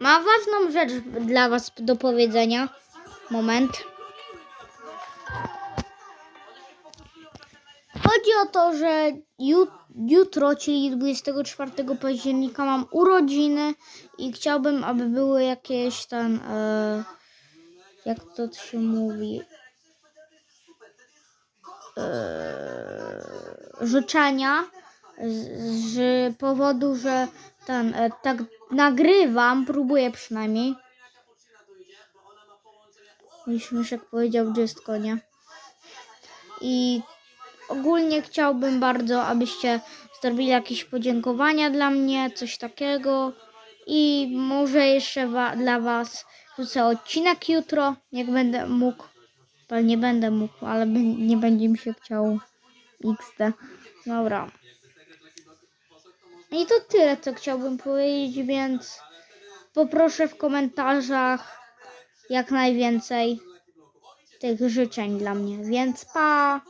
Mam ważną rzecz dla Was do powiedzenia. Moment. Chodzi o to, że ju, jutro, czyli 24 października, mam urodziny i chciałbym, aby były jakieś tam. E, jak to się mówi? E, życzenia z, z powodu, że ten e, tak nagrywam, próbuję przynajmniej. Mój śmieszek powiedział wszystko, nie? I ogólnie chciałbym bardzo, abyście zrobili jakieś podziękowania dla mnie, coś takiego. I może jeszcze wa- dla Was wrzucę odcinek jutro, jak będę mógł. Pewnie będę mógł, ale nie będzie mi się chciało. XD. Dobra. I to tyle, co chciałbym powiedzieć, więc poproszę w komentarzach jak najwięcej tych życzeń dla mnie. Więc pa!